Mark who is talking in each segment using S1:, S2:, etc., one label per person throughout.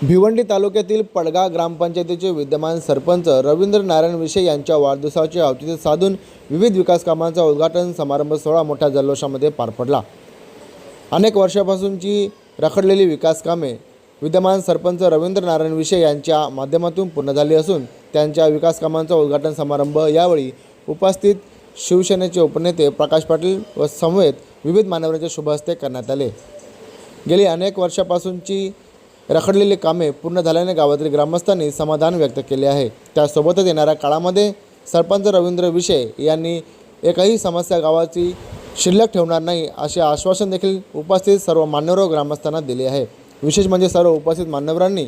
S1: भिवंडी तालुक्यातील पडगा ग्रामपंचायतीचे विद्यमान सरपंच रवींद्र नारायण विषय यांच्या वाढदिवसाचे औचित्य साधून विविध विकास कामांचा उद्घाटन समारंभ सोहळा मोठ्या जल्लोषामध्ये पार पडला. अनेक वर्षापासूनची रखडलेली विकास कामे विद्यमान सरपंच रवींद्र नारायण विषय यांच्या माध्यमातून पूर्ण झाली असून त्यांच्या विकास कामांचा उद्घाटन समारंभ यावेळी उपस्थित शिवसेनेचे उपनेते प्रकाश पाटील व समवेत विविध मान्यवरांच्या शुभ हस्ते करण्यात आले. गेली अनेक वर्षापासूनची रखडलेली कामे पूर्ण झाल्याने गावातील ग्रामस्थांनी समाधान व्यक्त केले आहे. त्यासोबतच येणाऱ्या काळामध्ये सरपंच रवींद्र विषय यांनी एकही समस्या गावाची शिल्लक ठेवणार नाही असे आश्वासन देखील उपस्थित सर्व मान्यवर ग्रामस्थांना दिले आहे. विशेष म्हणजे सर्व उपस्थित मान्यवरांनी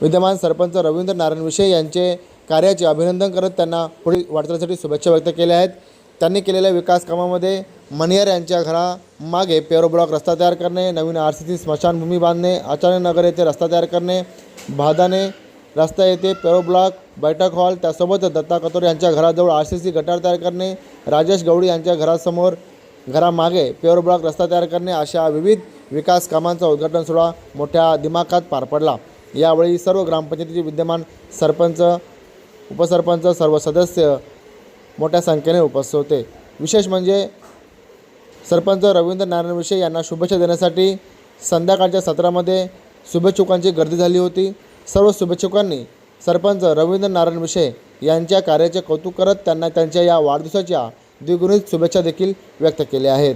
S1: विद्यमान सरपंच रवींद्र नारायण विषय यांचे कार्याचे अभिनंदन करत त्यांना पुढील वाटचालीसाठी शुभेच्छा व्यक्त केल्या आहेत. त्यांनी केलेल्या विकास कामामध्ये मनियर यांच्या घरामागे पेरो ब्लॉक रस्ता तयार करणे नवीन आर सी सी स्मशानभूमी बांधणे आचार्यनगर येथे रस्ता तयार करणे भादाने रस्ता येथे पेरो ब्लॉक बैठक हॉल त्यासोबतच दत्ता कतोरे यांच्या घराजवळ आर सी सी गटार तयार करणे राजेश गवडी यांच्या घरासमोर घरामागे पेवर ब्लॉक रस्ता तयार करणे अशा विविध विकास कामांचा उद्घाटन सोहळा मोठ्या दिमाखात पार पडला. यावेळी सर्व ग्रामपंचायतीचे विद्यमान सरपंच उपसरपंच सर्व सदस्य मोठ्या संख्येने उपस्थित होते. विशेष म्हणजे सरपंच रवींद्र नारायण विषय यांना शुभेच्छा देण्यासाठी संध्याकाळच्या सत्रामध्ये शुभेच्छुकांची गर्दी झाली होती. सर्व शुभेच्छुकांनी सरपंच रवींद्र नारायण विषय यांच्या कार्याचे कौतुक करत त्यांना त्यांच्या या वाढदिवसाच्या द्विगुणित शुभेच्छा देखील व्यक्त केल्या आहेत.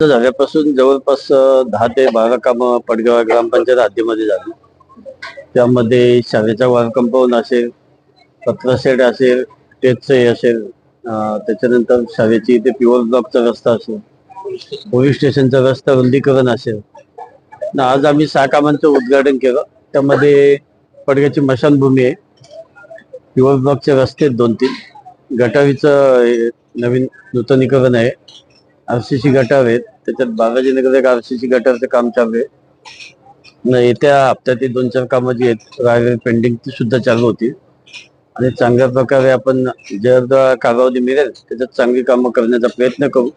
S2: झाल्यापासून जवळपास दहा ते बारा कामं पडगाव ग्रामपंचायत हद्दीमध्ये झाली. त्यामध्ये शाळेचा वार कंपाऊंड असेल पत्रा शेड असेल टेचही असेल त्याच्यानंतर शाळेची इथे प्युअर ब्लॉकचा रस्ता असेल. पोलीस स्टेशनचा रस्ता रुंदीकरण असेल. ना आज आम्ही सहा कामांचं उद्घाटन केलं. त्यामध्ये पडग्याची मशानभूमी आहे. युवा विभागचे रस्ते आहेत दोन तीन गटारीचं नवीन नूतनीकरण आहे. आरसीसी गटार आहेत. त्याच्यात बालाजी नगर एक आरसीसी गटारचं काम चालू आहे. येत्या हप्त्यात दोन चार कामं जी आहेत राहिलेली पेंडिंग ती सुद्धा चालू होती आणि चांगल्या प्रकारे आपण जर कालावधी मिळेल त्याच्यात चांगली कामं करण्याचा प्रयत्न करू.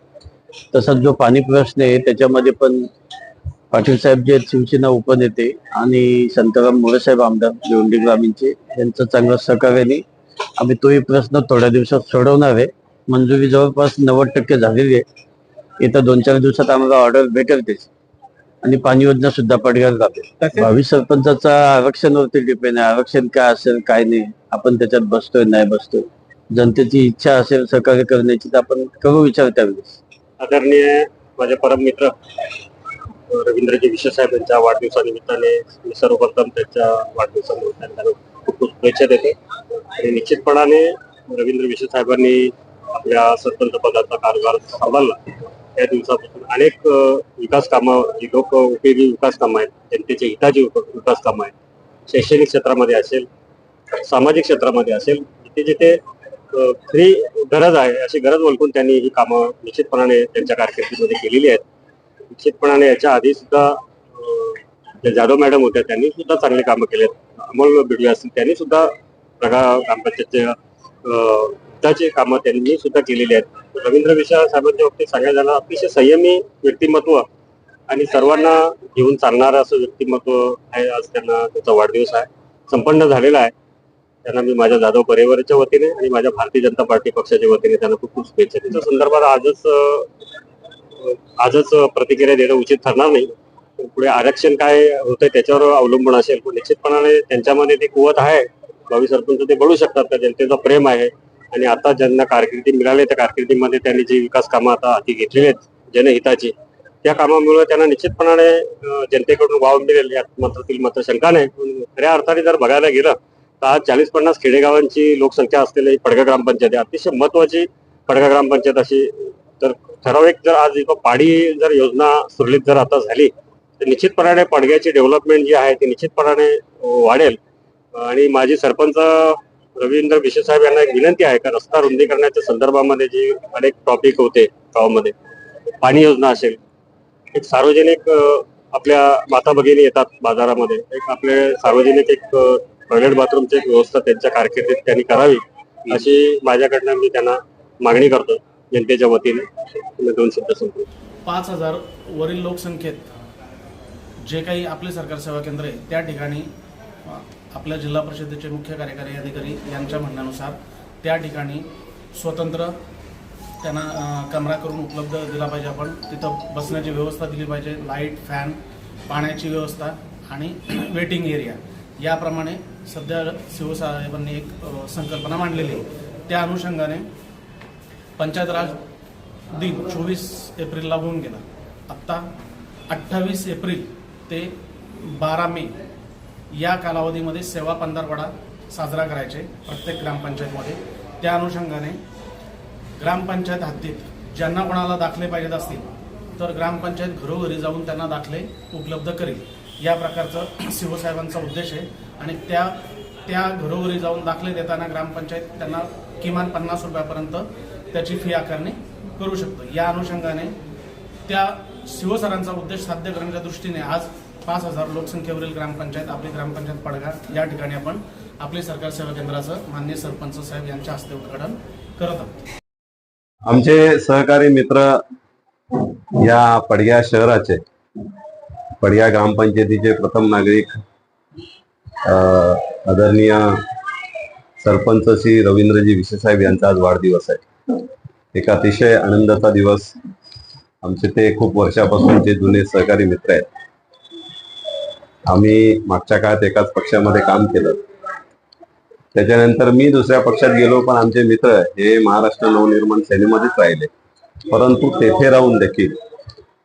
S2: तसाच जो पाणी प्रश्न आहे त्याच्यामध्ये पण पाटील साहेब जे शिवसेना उपनेते आणि शांताराम मोरेसाहेब आमदार भिवंडी ग्रामीणचे यांचं चांगलं सहकार्याने आम्ही तोही प्रश्न थोड्या दिवसात सोडवणार आहे. मंजुरी जवळपास नव्वद टक्के झालेली आहे. येत्या दोन चार दिवसात आम्हाला ऑर्डर भेटेल त्याची आणि पाणी योजना सुद्धा पडगार जाते. भावी सरपंचाचा आरक्षणावरती डिपेंड आहे. आरक्षण काय असेल काय नाही आपण त्याच्यात बसतोय नाही बसतोय. जनतेची इच्छा असेल सहकार्य करण्याची तर आपण करू विचार त्यावेळेस.
S3: आदरणीय माझे परम मित्र रवींद्रजी विशे साहेब यांच्या वाढदिवसानिमित्ताने मी सर्वप्रथम त्यांच्या वाढदिवसानिमित्ताने त्यांना खूप खूप शुभेच्छा देते. आणि निश्चितपणाने रवींद्र विशे साहेबांनी आपल्या सरपंच पदाचा कारभार सांभाळला. त्या दिवसापासून अनेक विकास कामं जी लोक उपयोगी विकास कामं आहेत जनतेच्या हिताची उप- विकास कामं आहेत शैक्षणिक क्षेत्रामध्ये असेल सामाजिक क्षेत्रामध्ये असेल जिथे जिथे फ्री गरज आहे. अशी गरज ओळखून त्यांनी ही कामं निश्चितपणाने त्यांच्या कारकिर्दीमध्ये केलेली आहेत. निश्चितपणाने याच्या आधी सुद्धा ज्या जाधव मॅडम होत्या त्यांनी सुद्धा चांगली कामं आहेत अमोल बिडवे असतील त्यांनी सुद्धा प्रगा ग्रामपंचायतचे कामं त्यांनी सुद्धा केलेली आहेत. रवींद्र विशाल साहेबांच्या बाबतीत सांगायला झालं अतिशय संयमी व्यक्तिमत्व आणि सर्वांना घेऊन चालणारं असं व्यक्तिमत्व आहे आज त्यांना त्याचा वाढदिवस आहे. संपन्न झालेला आहे. त्यांना मी माझ्या जाधव परिवाराच्या वतीने आणि माझ्या भारतीय जनता पार्टी पक्षाच्या वतीने त्यांना खूप खूप शुभेच्छा त्याच्या संदर्भात आजच आजच प्रतिक्रिया देणं उचित ठरणार नाही. पुढे आरक्षण काय होतंय त्याच्यावर अवलंबून असेल पण निश्चितपणाने त्यांच्यामध्ये ती कुवत आहे. भावी सरपंच ते बळू शकतात त्या जनतेचं प्रेम आहे. आणि आता ज्यांना कारकिर्दी मिळाली त्या कारकिर्दीमध्ये त्यांनी जी विकास कामं आता हाती घेतलेली आहेत जनहिताची त्या कामामुळे त्यांना निश्चितपणाने जनतेकडून वाव मिळेल यात मात्र मात्र शंका नाही. पण खऱ्या अर्थाने जर बघायला गेलं आज चाळीस पन्नास खेडेगावांची लोकसंख्या असलेली पडगा ग्रामपंचायत आहे. अतिशय महत्वाची पडगा ग्रामपंचायत अशी. तर ठराविक जर आज पाडी जर योजना सुरळीत जर आता झाली तर निश्चितपणाने पडग्याची डेव्हलपमेंट जी आहे ती निश्चितपणाने वाढेल. आणि माझी सरपंच रवींद्र विशे साहेब यांना एक विनंती आहे का रस्ता रुंदीकरणाच्या संदर्भामध्ये जे अनेक टॉपिक होते गावामध्ये पाणी योजना असेल एक सार्वजनिक आपल्या माता भगिनी येतात बाजारामध्ये. एक आपले सार्वजनिक एक टॉयलेट बाथरूमची एक व्यवस्था त्यांच्या कारकिर्दीत त्यांनी करावी अशी माझ्याकडनं मी त्यांना मागणी करतो जनतेच्या वतीने. मी दोन शब्द सांगतो
S4: पाच हजार वरील लोकसंख्येत जे काही आपले सरकार सेवा केंद्र आहे त्या ठिकाणी आपल्या जिल्हा परिषदेचे मुख्य कार्यकारी अधिकारी यांच्या म्हणण्यानुसार त्या ठिकाणी स्वतंत्र त्यांना कमरा करून उपलब्ध दिला पाहिजे आपण. तिथं बसण्याची व्यवस्था दिली पाहिजे लाइट फॅन पाण्याची व्यवस्था आणि वेटिंग एरिया. याप्रमाणे सध्या शिवसाहेबांनी एक संकल्पना मांडलेली आहे. त्या अनुषंगाने पंचायत राज दिन चोवीस एप्रिलला होऊन गेला. आत्ता अठ्ठावीस एप्रिल ते बारा मे या कालावधीमध्ये सेवा पंधरवडा साजरा करायचे प्रत्येक ग्रामपंचायतमध्ये. त्या अनुषंगाने ग्रामपंचायत हद्दीत ज्यांना कोणाला दाखले पाहिजेत असतील तर ग्रामपंचायत घरोघरी जाऊन त्यांना दाखले उपलब्ध करेल. या प्रकारचं शिवसाहेबांचा उद्देश आहे. आणि त्या त्या घरोघरी जाऊन दाखले देताना ग्रामपंचायत त्यांना किमान पन्नास रुपयापर्यंत त्याची फी आकारणी करू शकतो. या अनुषंगाने त्या शिवसरांचा उद्देश साध्य करण्याच्या दृष्टीने आज पाच हजार लोकसंख्येवरील ग्रामपंचायत आपली ग्रामपंचायत पडगा या ठिकाणी आपण आपले सरकार सेवा केंद्राचं मान्य सरपंच साहेब यांच्या हस्ते उद्घाटन करत आहोत.
S5: आमचे सहकारी मित्र या पडग्या शहराचे पडिया ग्रामपंचायतीचे प्रथम नागरिक आदरणीय सरपंच श्री रवींद्रजी विशेसाहेब यांचा आज वाढदिवस आहे. एक अतिशय आनंदाचा दिवस. आमचे ते खूप वर्षापासूनचे जुने सहकारी मित्र आहेत. आम्ही मागच्या काळात एकाच पक्षामध्ये काम केलं. त्याच्यानंतर मी दुसऱ्या पक्षात गेलो पण आमचे मित्र हे महाराष्ट्र नवनिर्माण सेनेमध्येच राहिले. परंतु तेथे राहून देखील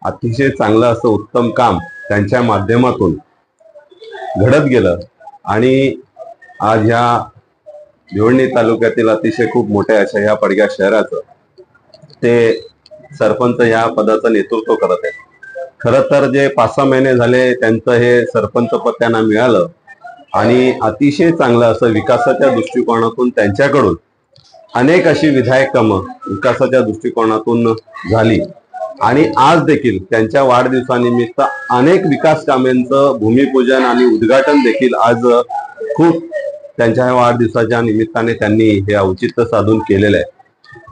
S5: अतिशय चांगलं असं उत्तम काम त्यांच्या माध्यमातून घडत गेलं. आणि आज ह्या भिवंडी तालुक्यातील अतिशय खूप मोठ्या अशा ह्या पडग्या शहराचं ते सरपंच ह्या पदाचं नेतृत्व करत आहे खरं तर जे पाच सहा महिने झाले त्यांचं हे सरपंच पद त्यांना मिळालं आणि अतिशय चांगलं असं विकासाच्या दृष्टिकोनातून त्यांच्याकडून अनेक अशी विधायक कामं विकासाच्या दृष्टिकोनातून झाली. आणि आज देखील त्यांच्या वाढदिवसानिमित्त अनेक विकास कामांचं भूमिपूजन आणि उद्घाटन देखील आज खूप त्यांच्या वाढदिवसाच्या निमित्ताने त्यांनी हे औचित्य साधून केलेलं आहे.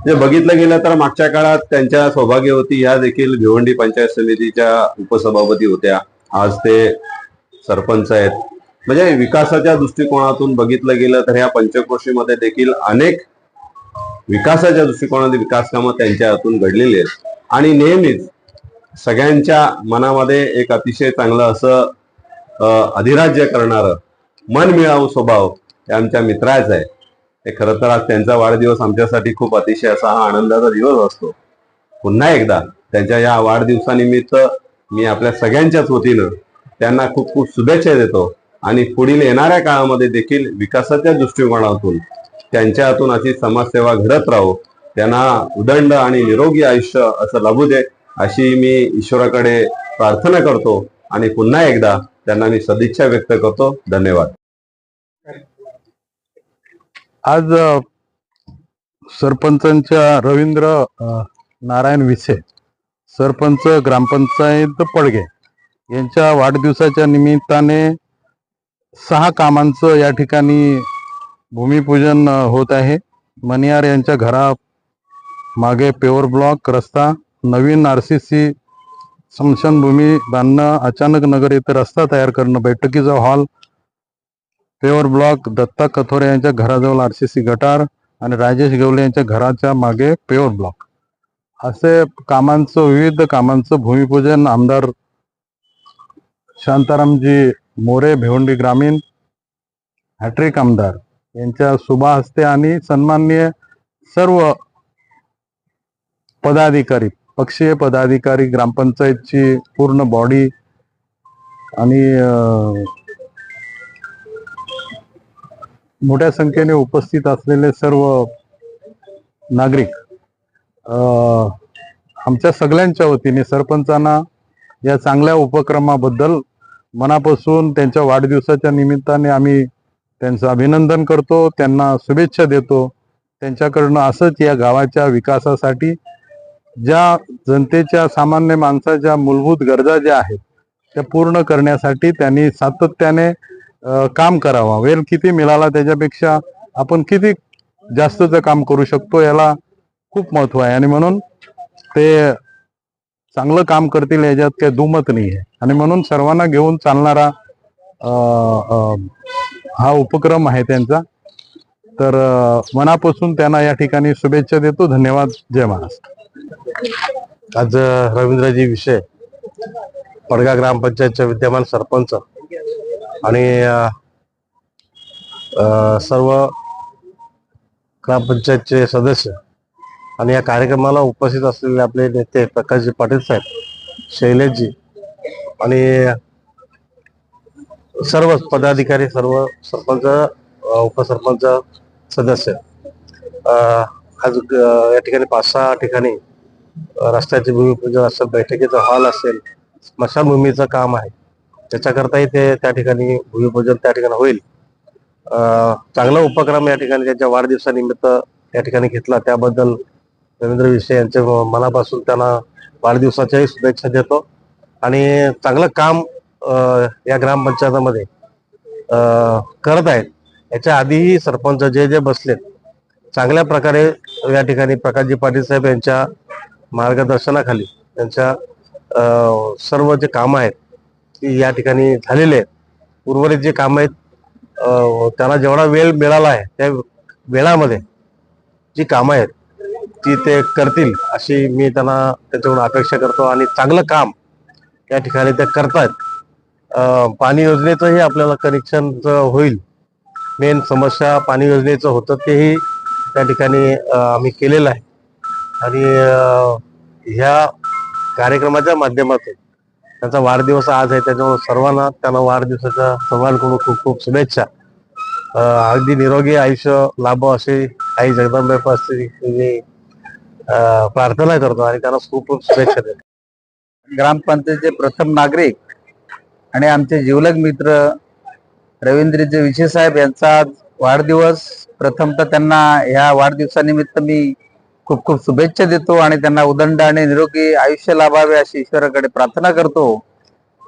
S5: जे बघितलं गेलं तर मागच्या काळात त्यांच्या सौभाग्यवती ह्या देखील भिवंडी पंचायत समितीच्या उपसभापती होत्या. आज ते सरपंच आहेत. म्हणजे विकासाच्या दृष्टिकोनातून बघितलं गेलं तर ह्या पंचक्रोशीमध्ये देखील अनेक विकासाच्या दृष्टिकोनातून विकास कामं त्यांच्या हातून घडलेली आहेत. आणि नेहमीच सगळ्यांच्या मनामध्ये एक अतिशय चांगलं असं अधिराज्य करणारं मन मिळावू स्वभाव हे आमच्या मित्राच आहे. ते खरं तर आज त्यांचा वाढदिवस आमच्यासाठी खूप अतिशय असा हा आनंदाचा दिवस असतो. पुन्हा एकदा त्यांच्या या वाढदिवसानिमित्त मी आपल्या सगळ्यांच्याच वतीनं त्यांना खूप खूप शुभेच्छा देतो आणि पुढील येणाऱ्या काळामध्ये देखील विकासाच्या दृष्टिकोनातून त्यांच्या हातून अशी समाजसेवा घडत राहो त्यांना उदंड आणि निरोगी आयुष्य असं लाभू दे अशी मी ईश्वराकडे प्रार्थना करतो आणि पुन्हा एकदा त्यांना मी सदिच्छा व्यक्त करतो. धन्यवाद.
S6: आज सरपंचांच्या रवींद्र नारायण विसे सरपंच ग्रामपंचायत पडगे यांच्या वाढदिवसाच्या निमित्ताने सहा कामांचं या ठिकाणी भूमिपूजन होत आहे. मनियार यांच्या घरा मागे पेवर ब्लॉक रस्ता नवीन आर सी सी स्मशानभूमी बांधणं अचानक नगर येथे रस्ता तयार करणं बैठकीचा hall paver block Datta Kathore यांच्या घराजवळ आर सी सी गटार आणि राजेश गवले यांच्या घराच्या मागे पेवर ब्लॉक. असे कामांचं विविध कामांचं भूमिपूजन आमदार शांतारामजी मोरे भिवंडी ग्रामीण हॅट्रिक आमदार यांच्या शुभा हस्ते आणि सन्माननीय सर्व पदाधिकारी पक्षीय पदाधिकारी ग्रामपंचायतची पूर्ण बॉडी आणि मोठ्या संख्येने उपस्थित असलेले सर्व नागरिक आमच्या सगळ्यांच्या वतीने सरपंचांना या चांगल्या उपक्रमाबद्दल मनापासून त्यांच्या वाढदिवसाच्या निमित्ताने आम्ही त्यांचं अभिनंदन करतो त्यांना शुभेच्छा देतो. त्यांच्याकडनं असंच या गावाच्या विकासासाठी ज्या जनतेच्या सामान्य माणसाच्या मूलभूत गरजा ज्या आहेत त्या पूर्ण करण्यासाठी त्यांनी सातत्याने काम करावा. वेल किती मिळाला त्याच्यापेक्षा आपण किती जास्तचं काम करू शकतो याला खूप महत्त्व आहे. आणि म्हणून ते चांगलं काम करतील याच्यात काही दुमत नाही आहे. आणि म्हणून सर्वांना घेऊन चालणारा हा उपक्रम आहे त्यांचा. तर मनापासून त्यांना या ठिकाणी शुभेच्छा देतो. धन्यवाद. जय महाराष्ट्र.
S7: आज रवींद्रजी विषय. पडगा ग्रामपंचायतचे विद्यमान सरपंच आणि सर्व ग्रामपंचायतचे सदस्य आणि या कार्यक्रमाला उपस्थित असलेले आपले नेते प्रकाशजी पाटील साहेब शैलेशजी आणि सर्व पदाधिकारी सर्व सरपंच उपसरपंच सदस्य. आज या ठिकाणी पाच सहा ठिकाणी रस्त्याचे भूमिपूजन असेल बैठकीचा हॉल असेल स्मशानभूमीचं काम आहे. त्याच्याकरताही ते त्या ठिकाणी भूमिपूजन त्या ठिकाणी होईल. चांगला उपक्रम या ठिकाणी त्यांच्या वाढदिवसानिमित्त या ठिकाणी घेतला. त्याबद्दल रवींद्र विषय यांच्या मनापासून त्यांना वाढदिवसाच्याही शुभेच्छा देतो. आणि चांगलं काम या ग्रामपंचायतामध्ये करत आहेत. याच्या आधीही सरपंच जे जे बसलेत चांगल्या प्रकारे या ठिकाणी प्रकाशजी पाटील साहेब यांच्या मार्गदर्शनाखाली त्यांच्या सर्व जे कामं आहेत ती या ठिकाणी झालेली आहेत. उर्वरित जे कामं आहेत त्यांना जेवढा वेळ मिळाला आहे त्या वेळामध्ये जी कामं आहेत ती ते करतील अशी मी त्यांना त्याच्याकडून अपेक्षा करतो. आणि चांगलं काम या ठिकाणी ते करतायत. पाणी योजनेचंही आपल्याला कनेक्शनचं होईल. मेन समस्या पाणी योजनेचं होतं तेही त्या ठिकाणी आम्ही केलेलं आहे. आणि ह्या कार्यक्रमाच्या माध्यमातून त्यांचा वाढदिवस आज आहे. त्याच्यामुळे सर्वांना त्यांना वाढदिवसाच्या सर्वांकडून खूप खूप शुभेच्छा. अगदी निरोगी आयुष्य लाभो असे आई जगदंबेपासून मी प्रार्थना करतो आणि त्यांना खूप खूप शुभेच्छा देतो.
S8: ग्रामपंचायतचे प्रथम नागरिक आणि आमचे जिवलग मित्र रवींद्रजी विशे साहेब यांचा आज वाढदिवस. प्रथमतः त्यांना ह्या वाढदिवसानिमित्त मी खूप खूप शुभेच्छा देतो आणि त्यांना उदंड आणि निरोगी आयुष्य लाभावे अशी ईश्वराकडे प्रार्थना करतो.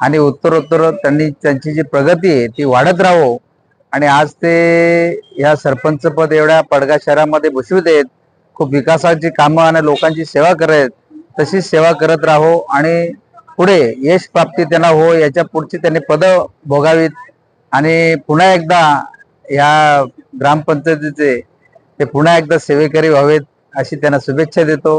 S8: आणि उत्तरोत्तर त्यांनी त्यांची जी प्रगती आहे ती वाढत राहो. आणि आज ते या सरपंच पद एवढ्या पडगा शहरामध्ये भूषवित आहेत. खूप विकासाची कामं आणि लोकांची सेवा करत तशीच सेवा करत राहो आणि पुढे यश प्राप्ती त्यांना हो याच्या पुढची त्यांनी पद भोगावीत. आणि पुन्हा एकदा या ग्रामपंचायतीचे ते पुन्हा एकदा सेवेकरी व्हावेत. अशी त्यांना शुभेच्छा देतो.